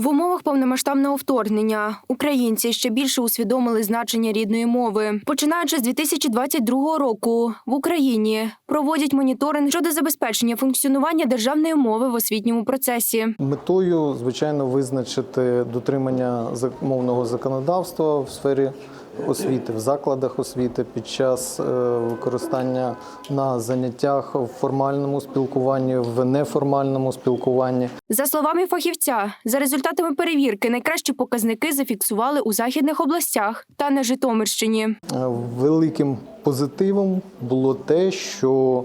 В умовах повномасштабного вторгнення українці ще більше усвідомили значення рідної мови. Починаючи з 2022 року в Україні проводять моніторинг щодо забезпечення функціонування державної мови в освітньому процесі. Метою, звичайно, визначити дотримання мовного законодавства в сфері освіти, в закладах освіти під час е, використання на заняттях в формальному спілкуванні, в неформальному спілкуванні. За словами фахівця, за результатами перевірки найкращі показники зафіксували у західних областях та на Житомирщині. Е, Великим позитивом було те, що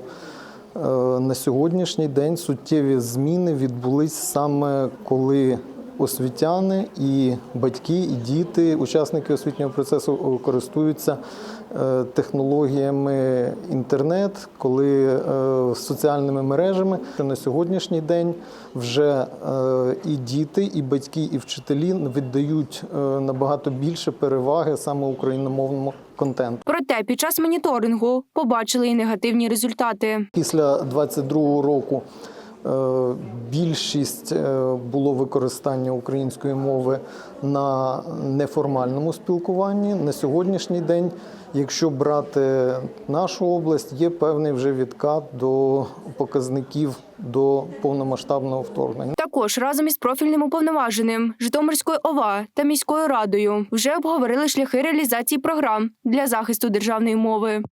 е, на сьогоднішній день суттєві зміни відбулись саме коли освітяни і батьки, і діти, учасники освітнього процесу користуються е, технологіями інтернет, коли е, соціальними мережами. На сьогоднішній день вже е, і діти, і батьки, і вчителі віддають набагато більше переваги саме україномовному контенту. Проте під час моніторингу побачили і негативні результати. Після 22-го року більшість е, було використання української мови на неформальному спілкуванні. На сьогоднішній день, якщо брати нашу область, є певний вже відкат до показників до повномасштабного вторгнення. Також разом із профільним уповноваженим Житомирською ОВА та міською радою вже обговорили шляхи реалізації програм для захисту державної мови.